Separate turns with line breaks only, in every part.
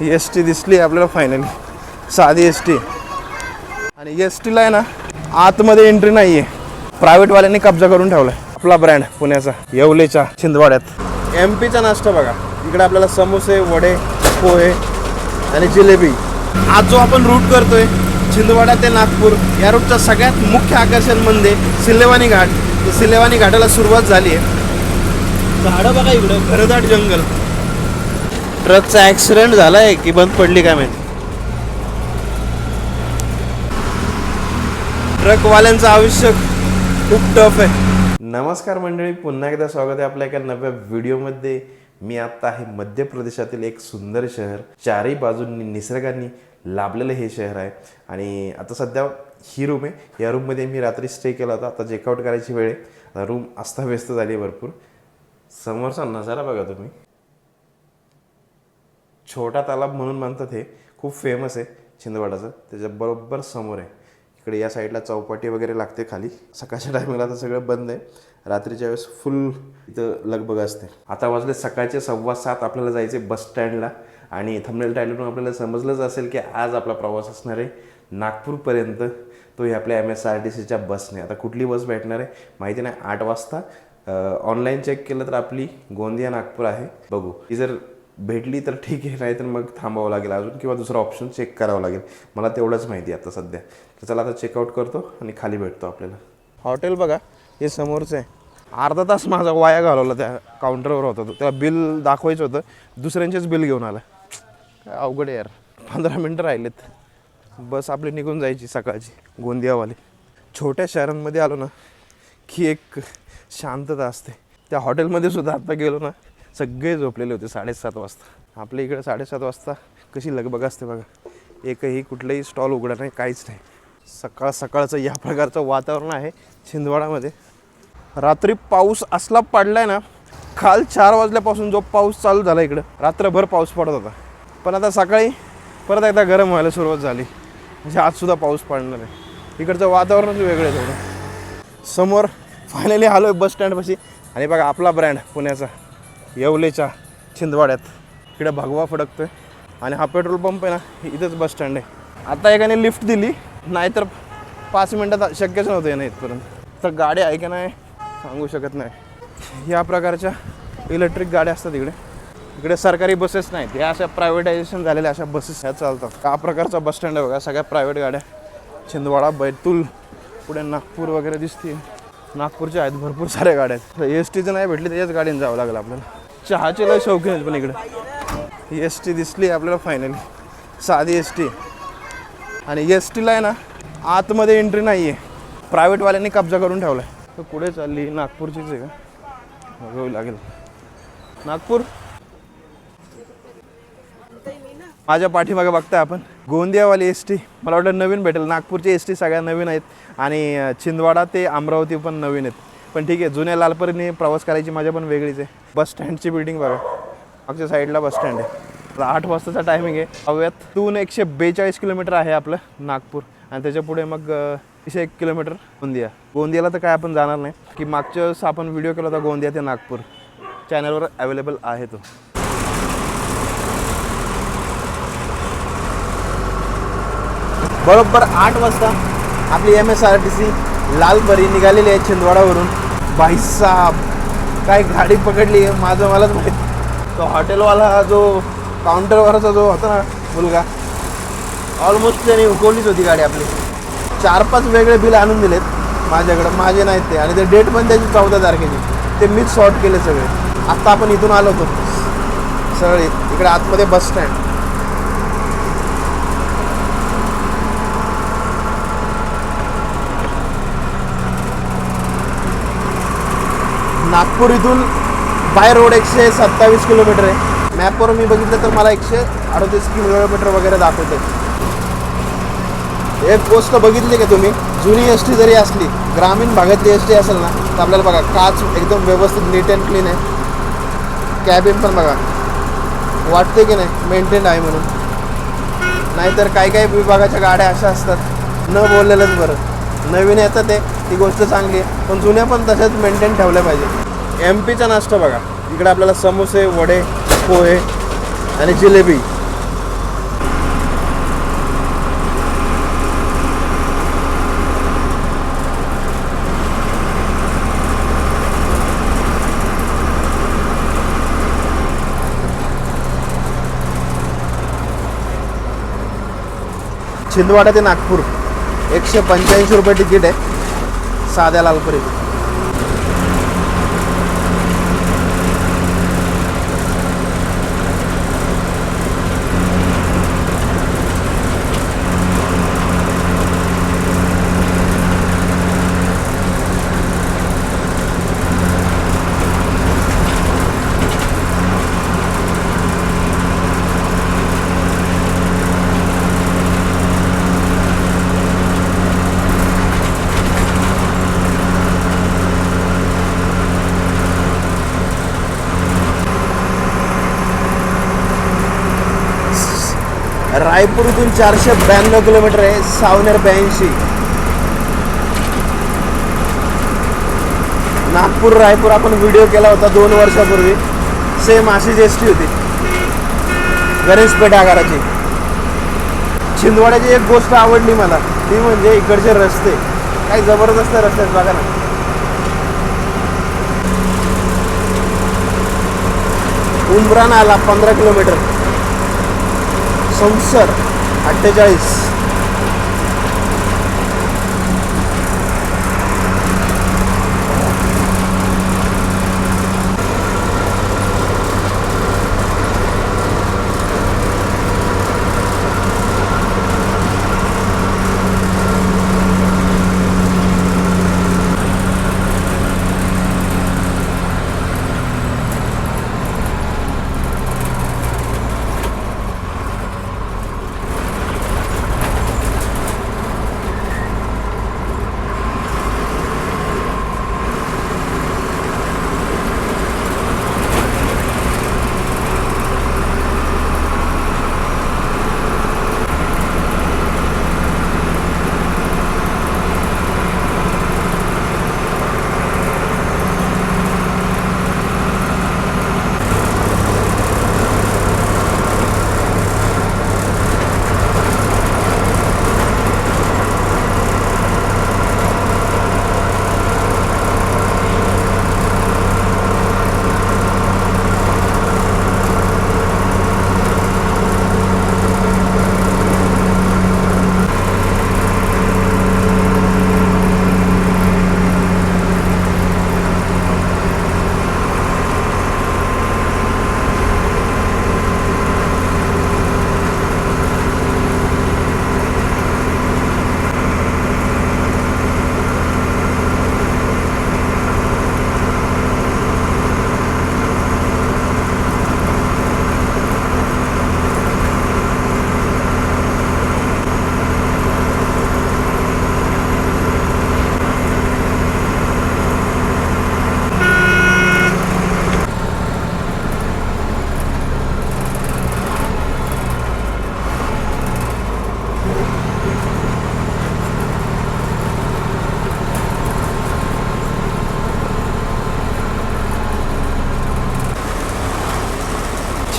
S T दिसली आपल्याला finally साधी एस टी आणि एस टीला आहे ना आतमध्ये एंट्री नाही आहे प्रायव्हेटवाल्यांनी कब्जा करून ठेवला आपला ब्रँड पुण्याचा येवलेच्या छिंदवाड्यात. एम पीचा नाश्ता बघा. इकडे आपल्याला समोसे वडे पोहे आणि जिलेबी. आज जो आपण रूट करतोय छिंदवाडा ते नागपूर या रूटचा सगळ्यात मुख्य आकर्षण म्हणजे सिल्लेवानी घाट. तर सिल्लेवानी घाटाला सुरुवात झाली आहे. झाडं बघा इकडं घरदाट जंगल. ट्रकचा ॲक्सिडेंट झाला आहे की बंद पडली काय माहिती? ट्रकवाल्यांचं आयुष्य खूप टफ आहे. नमस्कार मंडळी पुन्हा एकदा स्वागत आहे आपल्या एका नव्या व्हिडिओमध्ये. मी आत्ता आहे मध्य प्रदेशातील एक सुंदर शहर चारही बाजूंनी निसर्गाने लाभलेलं हे शहर आहे. आणि आता सध्या ही रूम आहे. या रूममध्ये मी रात्री स्टे केला होता. आता चेकआउट करायची वेळ आहे. आता रूम अस्ताव्यस्त झाली आहे भरपूर. समोरचा नजारा बघा तुम्ही. छोटा तालाब म्हणून म्हणतात हे. खूप फेमस आहे छिंदवाडाचं. त्याच्या बरोबर समोर आहे. इकडे या साईडला चौपाटी वगैरे लागते खाली. सकाळच्या टायमिंगला तर सगळं बंद आहे. रात्रीच्या वेळेस फुल इथं लगबग असते. आता वाजले सकाळचे सव्वा सात. आपल्याला जायचे बस स्टँडला आणि थंबनेल टायलरून आपल्याला समजलंच असेल की आज आपला प्रवास असणार आहे. नागपूरपर्यंत. तो ही आपल्या एम एस आर टी सीच्या बसने आता कुठली बस भेटणार आहे? माहिती नाही. आठ वाजता. ऑनलाईन चेक केलं तर आपली गोंदिया नागपूर आहे. बघू. ती जर भेटली तर ठीक आहे नाही तर मग थांबावं लागेल अजून किंवा दुसरा ऑप्शन चेक करावं लागेल. मला तेवढंच माहिती आहे आता सध्या. तर चला आता चेकआउट करतो आणि खाली भेटतो आपल्याला. हॉटेल बघा हे समोरचं आहे. अर्धा तास माझा वाया घालवला त्या काउंटरवर होता तो. त्याला बिल दाखवायचं होतं. दुसऱ्यांचेच बिल घेऊन आला. काय अवघड आहे यार. पंधरा मिनटं राहिलेत. बस आपली निघून जायची सकाळची गोंदियावाली. छोट्या शहरांमध्ये आलो ना की एक शांतता असते. त्या हॉटेलमध्ये सुद्धा आता गेलो ना सगळे झोपलेले होते साडेसात वाजता. आपल्या इकडे साडेसात वाजता कशी लगबग असते बघा. एकही कुठलंही स्टॉल उघडा नाही काहीच नाही. सकाळ सकाळचं या प्रकारचं वातावरण आहे छिंदवाडामध्ये. रात्री पाऊस असला पडलाय ना काल चार वाजल्यापासून जो पाऊस चालू झाला इकडं रात्रभर पाऊस पडत होता. पण आता सकाळी परत एकदा गरम व्हायला सुरुवात झाली. म्हणजे आजसुद्धा पाऊस पडणार आहे. इकडचं वातावरणच वेगळं आहे थोडं. समोर फायनली आलो आहे बस स्टँडपाशी आणि बघा आपला ब्रँड पुण्याचा. येवलेच्या छिंदवाड्यात. इकडे भगवा फडकतोय. आणि हा पेट्रोल पंप आहे ना इथंच बस स्टँड आहे. आता एकाने लिफ्ट दिली नाहीतर पाच मिनटात शक्यच नव्हतं येणं इथपर्यंत. तर गाडी आहे का नाही सांगू शकत नाही. या प्रकारच्या इलेक्ट्रिक गाड्या असतात इकडे. इकडे सरकारी बसेस नाहीत. या अशा प्रायव्हेटायझेशन झालेल्या अशा बसेस ह्या चालतात. का प्रकारचा बस स्टँड आहे बघा सगळ्या प्रायव्हेट गाड्या. छिंदवाडा बैतूल पुढे नागपूर वगैरे दिसते नागपूरच्या आहेत भरपूर साऱ्या गाड्या आहेत. एस टीचं नाही भेटली त्याच्याच गाडीने जावं लागलं आपल्याला. चहाचे लय शौकीन आहेत पण इकडे. एस टी दिसली आपल्याला फायनली साधी एस टी आणि एस टीला आहे ना आतमध्ये एंट्री नाही आहे प्रायव्हेटवाल्यांनी कब्जा करून ठेवला आहे तर पुढे चालली नागपूरचीच आहे का? बघावं लागेल. नागपूर? माझ्या पाठीमागे बघताय आपण. गोंदियावाली एस टी मला वाटतं नवीन भेटेल. नागपूरची एस टी सगळ्या नवीन आहेत. आणि छिंदवाडा ते अमरावती पण नवीन आहेत. पण ठीक आहे जुन्या लालपरीने प्रवास करायची मजा पण वेगळीच आहे. बस स्टँडची बिल्डिंग बघा. मागच्या साईडला बस स्टँड आहे. आठ वाजताचा टायमिंग आहे. हव्यातून एकशे बेचाळीस किलोमीटर आहे आपलं नागपूर. आणि त्याच्या पुढे मग अं, एकशे एक किलोमीटर गोंदिया. गोंदियाला तर काय आपण जाणार नाही. की मागच्या आपण व्हिडिओ केला होता गोंदिया ते नागपूर. चॅनलवर अवेलेबल आहे तो. बरोबर आठ वाजता आपली M S R T C लाल परी निघालेली आहे छिंदवाडावरून. बाईसाब काय गाडी पकडली आहे? माझं मलाच माहीत तो हॉटेलवाला जो काउंटरवरचा जो होता ना मुलगा ऑलमोस्ट त्याने उकवलीच होती गाडी आपली. चार पाच वेगळे बिल आणून दिलेत माझ्याकडं. माझे नाहीत ते. आणि ते डेट पण त्याची चौदा तारखेची. ते मीच सॉर्ट केले सगळे. आत्ता आपण इथून आलो होतो. सगळे इकडे आतमध्ये बस स्टँड नागपूर इथून बाय रोड एकशे सत्तावीस किलोमीटर आहे. मॅपवर मी बघितलं तर मला एकशे अडतीस किलोमीटर वगैरे दाखवते. एक गोष्ट बघितली का तुम्ही? जुनी एस टी जरी असली ग्रामीण भागातली एस टी असेल ना तर आपल्याला बघा काच एकदम व्यवस्थित नीट अँड क्लीन आहे. कॅबिन पण बघा. वाटते की नाही? मेंटेन आहे म्हणून. नाहीतर काही काही विभागाच्या गाड्या अशा असतात. न बोललेलंच बरं. नवीन येतं ते ती गोष्ट चांगली आहे. पण जुन्या पण तशाच मेंटेन ठेवल्या पाहिजे. एम पीचा नाश्ता बघा. इकडे आपल्याला समोसे वडे पोहे आणि जिलेबी. छिंदवाडा ते नागपूर. एकशे पंच्याऐंशी रुपये तिकीट आहे. साध्या लालपरीत. रायपूरतून चारशे ब्याण्णव किलोमीटर आहे सावनेर ब्याऐंशी. नागपूर रायपूर आपण व्हिडिओ केला होता दोन वर्षापूर्वी. सेम अशीच एस टी होती. गणेशपेठ आगाराची. छिंदवाड्याची एक गोष्ट आवडली मला ती म्हणजे इकडचे रस्ते. काही जबरदस्त रस्ते आहेत बघा ना. उमरान आला पंधरा किलोमीटर. संसर अठ्ठेचाळीस.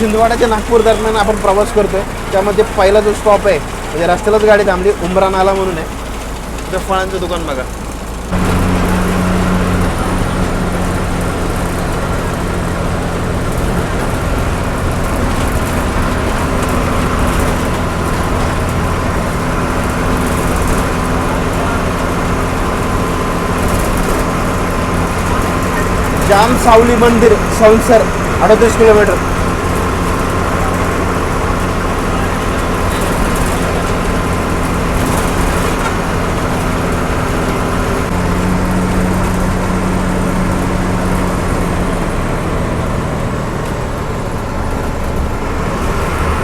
छिंदवाडा ते नागपूर दरम्यान आपण प्रवास करतोय. त्यामध्ये पहिला जो स्टॉप आहे म्हणजे रस्त्यालाच गाडी थांबली उमरा नाला म्हणून आहे. तिथं फळांचं दुकान बघा. जाम सावली मंदिर संसर अडतीस किलोमीटर.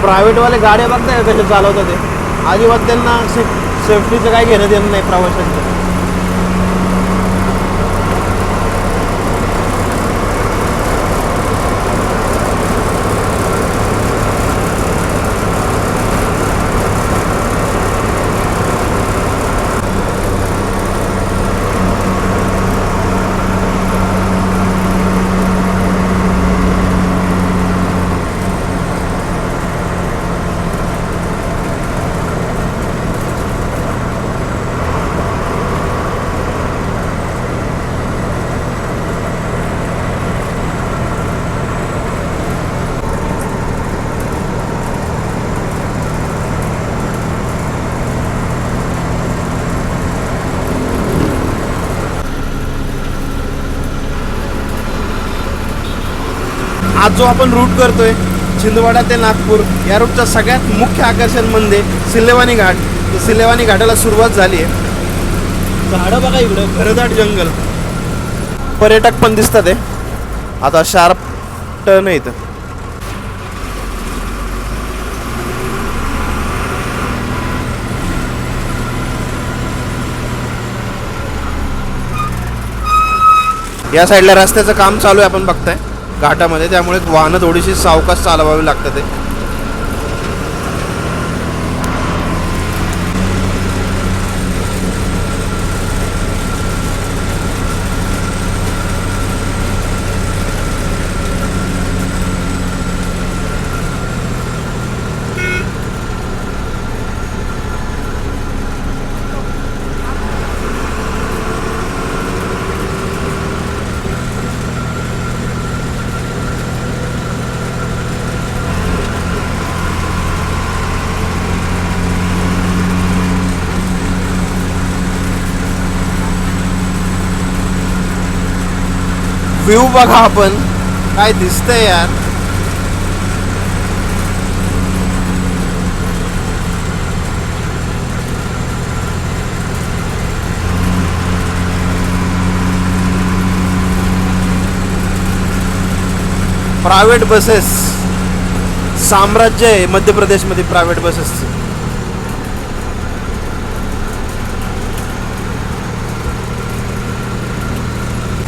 प्रायव्हेटवाले गाड्या बघताय कसे चालवतात ते? अजिबात त्यांना सेफ्टीचं काय घेणं देणं नाही प्रवाशांचं. आज जो आपण रूट करतोय छिंदवाडा ते नागपूर या रूटचं सगळ्यात मुख्य आकर्षण म्हणजे सिल्लेवानी घाट. तर सिल्लेवानी घाटाला सुरुवात झाली आहे. झाडं बघा इकडं. घरदाट जंगल. पर्यटक पण दिसतात आहे. आता शार्प टर्न आहे इथं. या साईडला रस्त्याचं काम चालू आहे आपण बघताय. घाटामध्ये त्यामुळे वाहनं थोडीशी सावकाश चालवावी लागतात व्ह्यू बघा आपण. काय दिसतंय यार. प्रायव्हेट बसेस साम्राज्य आहे मध्य प्रदेशमध्ये प्रायव्हेट बसेस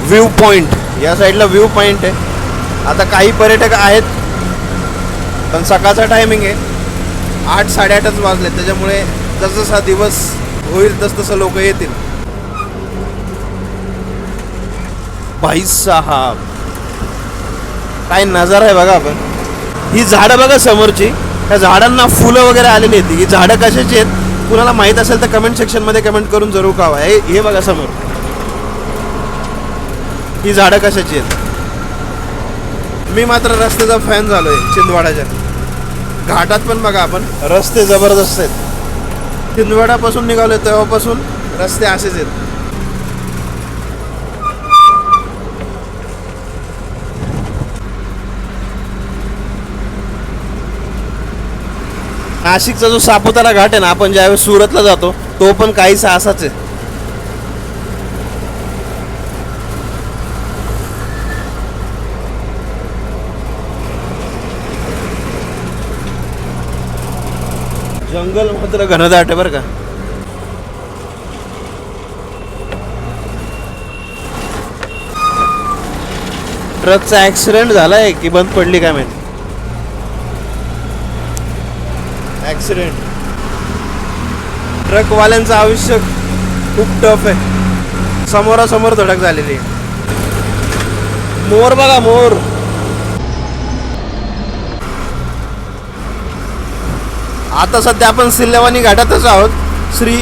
व्ह्यू पॉइंट या साईडला व्ह्यू पॉईंट आहे. आता काही पर्यटक आहेत पण सकाळचा टायमिंग आहे. आठ साडेआठच वाजले त्याच्यामुळे जसजसा दिवस होईल तसतसं लोक येतील. भाई साहाब काय नजारा आहे बघा आपण. ही झाडं बघा समोरची. त्या झाडांना फुलं वगैरे आलेली आहेत. ही झाडं कशाची आहेत? कुणाला माहीत असेल तर कमेंट सेक्शनमध्ये कमेंट करून जरूर कावा हे हे बघा समोर. ही झाडं कशाची आहेत? मी मात्र रस्त्याचा फॅन झालोय छिंदवाड्याच्या घाटात पण बघा आपण. रस्ते जबरदस्त आहेत. छिंदवाड्यापासून निघालोय तेव्हापासून रस्ते असेच आहेत. नाशिकचा जो सापुतारा घाट आहे ना आपण ज्यावेळेस सुरतला जातो तो पण काहीसा असाच आहे. जंगल मात्र घनदाट आहे बरं का. ट्रकचा ॲक्सिडेंट झालाय की बंद पडली काय माहिती? ॲक्सिडेंट. ट्रकवाल्यांचं आयुष्य खूप टफ आहे. समोरासमोर धडक झालेली आहे. मोर बघा मोर. आता सध्या आपण सिल्लवानी घाटातच आहोत. श्री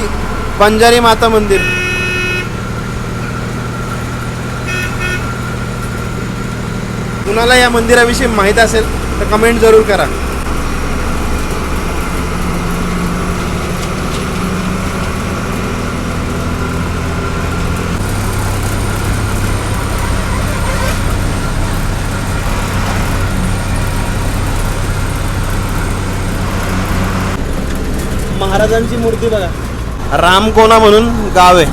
बंजारी माता मंदिर. कुणाला या मंदिराविषयी माहीत असेल तर कमेंट जरूर करा. महाराजांची मूर्ती बघा. रामकोना म्हणून गाव आहे.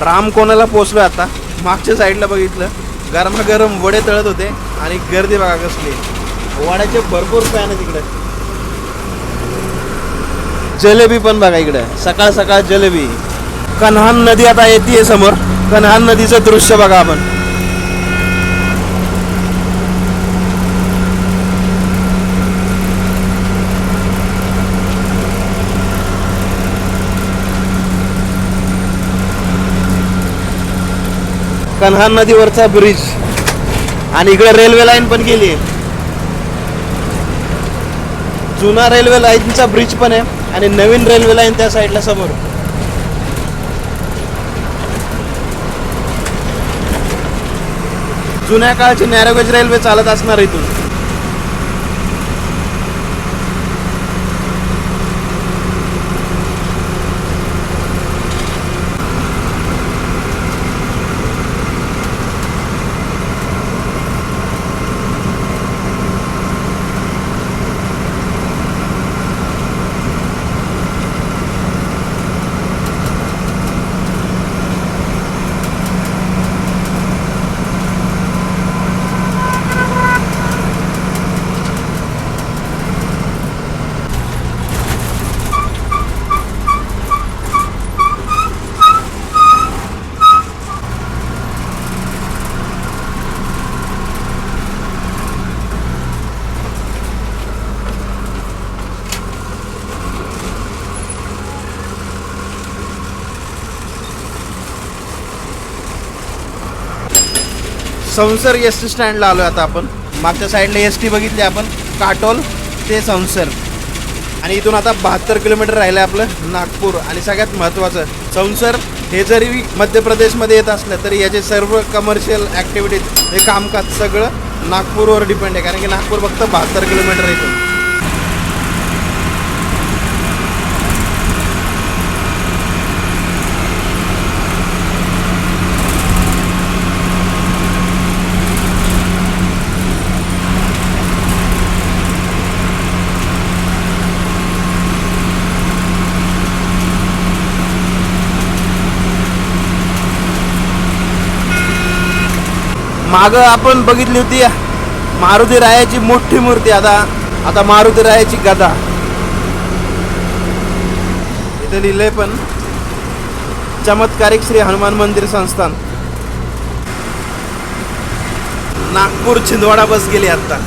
रामकोणाला पोचलोय आता. मागच्या साईडला बघितलं. गरमागरम वडे तळत होते आणि गर्दी बघा कसली वड्याचे भरपूर फॅन आहे तिकडे जलेबी पण बघा इकडे. सकाळ सकाळ जलेबी. कन्हान नदी आता येते समोर. कन्हान नदीचं दृश्य बघा आपण. कन्हान नदीवरचा ब्रिज आणि इकडे रेल्वे लाईन पण गेली आहे जुना रेल्वे लाईनचा ब्रिज पण आहे. आणि नवीन रेल्वे लाईन त्या साईडला समोर. जुन्या काळची नॅरोगेज रेल्वे चालत असणार इथून. संसर एस टी स्टँडला आलो आता आपण. मागच्या साईडला एस टी बघितली आपण. काटोल ते संसर. आणि इथून आता बहात्तर किलोमीटर राहिलं आहे आपलं नागपूर. आणि सगळ्यात महत्त्वाचं संसर हे जरी मध्य प्रदेशमध्ये येत असलं तरी याचे सर्व कमर्शियल ॲक्टिव्हिटीज हे कामकाज सगळं नागपूरवर डिपेंड आहे. कारण की नागपूर फक्त बहात्तर किलोमीटर येतो मागं आपण बघितली होती मारुती रायाची मोठी मूर्ती आता आता मारुती रायाची गदा. इथे लिहिलंय पण चमत्कारिक श्री हनुमान मंदिर संस्थान. नागपूर छिंदवाडा बस गेली आता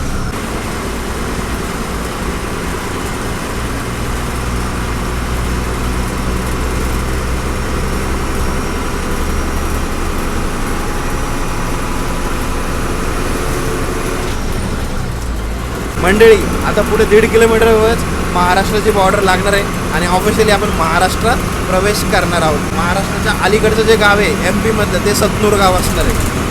मंडळी आता पुढे दीड किलोमीटरवरच महाराष्ट्राची बॉर्डर लागणार आहे आणि ऑफिशियली आपण महाराष्ट्रात प्रवेश करणार आहोत. महाराष्ट्राच्या अलीकडचं जे गाव आहे एम पीमधलं ते सतनूर गाव असणार आहे.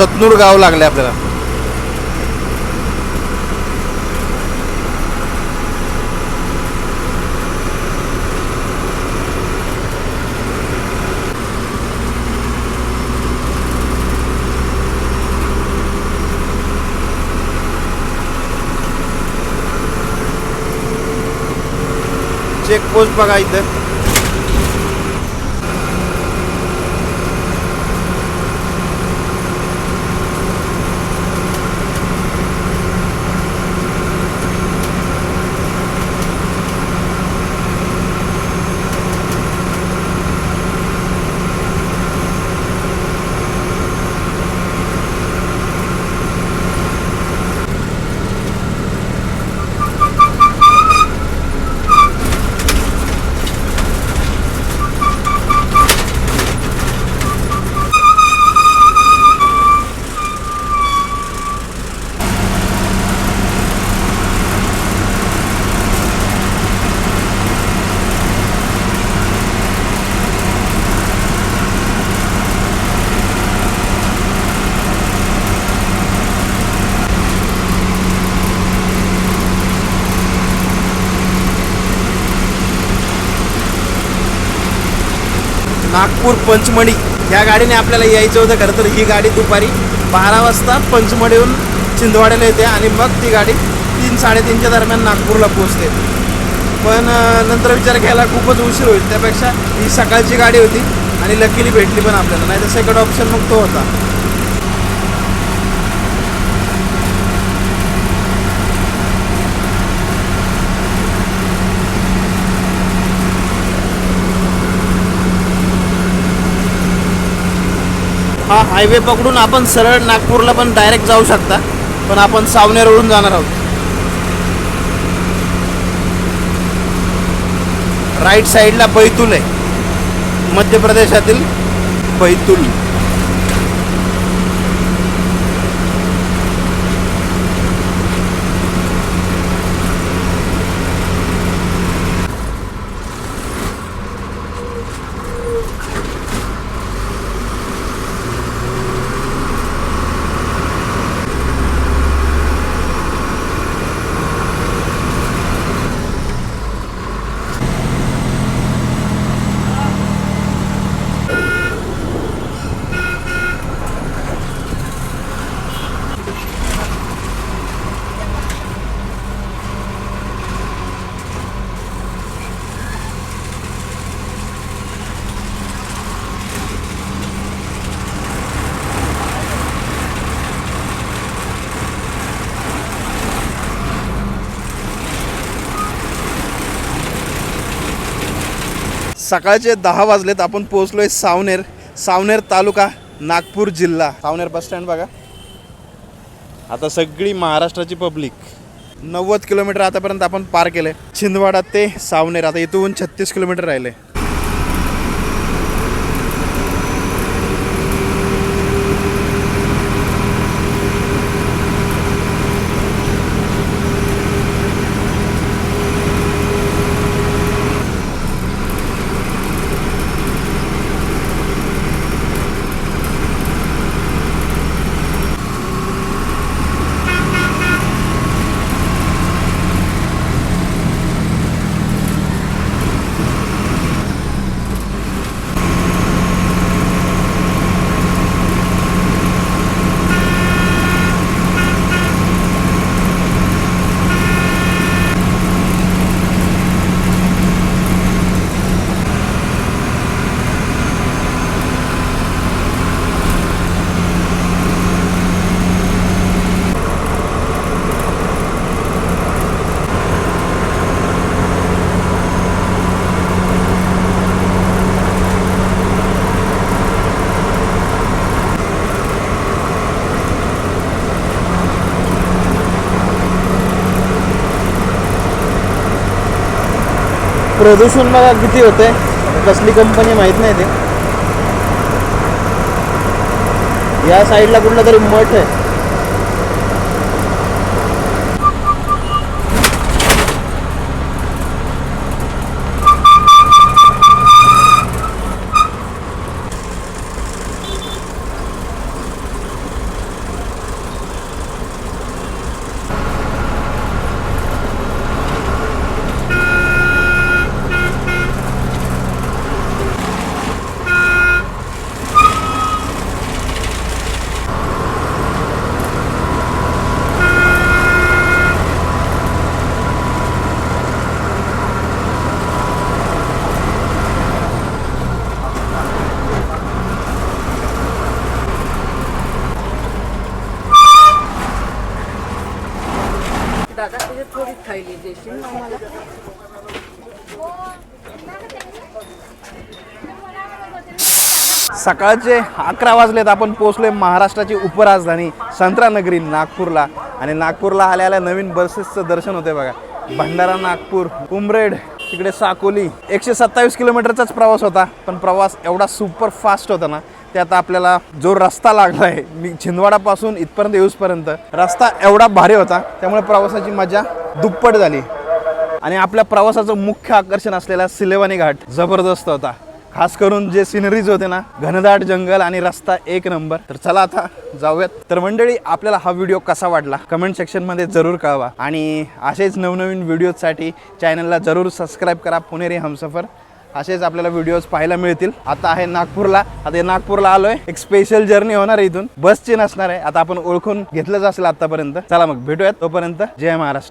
सतनूर गाव लागले आपल्याला. चेक पोस्ट बघा इथं. नागपूर पंचमढी. ह्या गाडीने आपल्याला यायचं होतं खरं तर. ही गाडी दुपारी बारा वाजता पंचमढीहून छिंदवाड्याला येते आणि मग ती गाडी तीन साडेतीनच्या दरम्यान नागपूरला पोहोचते. पण नंतर विचार घ्यायला खूपच उशीर होईल. त्यापेक्षा ही सकाळची गाडी होती आणि लकीली भेटली पण आपल्याला. नाही तर सेकंड ऑप्शन मग तो होता. हा हायवे पकडून आपण सरळ नागपूरला पण डायरेक्ट जाऊ शकता. पण आपण सावनेरवरून जाणार आहोत. राईट साईडला बैतूल आहे. मध्य प्रदेशातील बैतूल. सकाळचे दहा वाजलेत आपण पोहोचलोय सावनेर सावनेर तालुका नागपूर जिल्हा. सावनेर बस स्टँड बघा. आता सगळी महाराष्ट्राची पब्लिक. नव्वद किलोमीटर आतापर्यंत आपण पार केले छिंदवाडा ते सावनेर आता इथून छत्तीस किलोमीटर राहिले. प्रदूषण बघा किती होते कसली कंपनी माहीत नाही ते. या साईडला कुठला तरी मठ आहे. सकाळचे अकरा वाजलेत आपण पोहोचलोय महाराष्ट्राची उपराजधानी संत्रानगरी नागपूरला. आणि नागपूरला आल्या आल्या नवीन बसेसचं दर्शन होते बघा. भंडारा नागपूर उमरेड तिकडे साकोली. एकशे सत्तावीस किलोमीटरचाच प्रवास होता पण प्रवास एवढा सुपर फास्ट होता ना त्यात आपल्याला जो रस्ता लागला आहे मी छिंदवाडापासून इथपर्यंत येऊसपर्यंत रस्ता एवढा भारी होता त्यामुळे प्रवासाची मजा दुप्पट झाली. आणि आपल्या प्रवासाचं मुख्य आकर्षण असलेला सिलेवानी घाट जबरदस्त होता. खास करून जे सिनरीज होते ना घनदाट जंगल आणि रस्ता एक नंबर तर चला आता जाऊयात. तर मंडळी आपल्याला हा व्हिडिओ कसा वाटला? कमेंट सेक्शनमध्ये जरूर कळवा. आणि असेच नवनवीन व्हिडिओजसाठी चॅनलला जरूर सबस्क्राईब करा. पुणेरी हमसफर. असेच आपल्याला व्हिडिओज पाहायला मिळतील. आता आहे नागपूरला. आता नागपूरला आलोय. एक स्पेशल जर्नी होणार आहे इथून. बसची नसणार आहे. आता आपण ओळखून घेतलंच असेल आतापर्यंत. चला मग भेटूयात तोपर्यंत. जय महाराष्ट्र.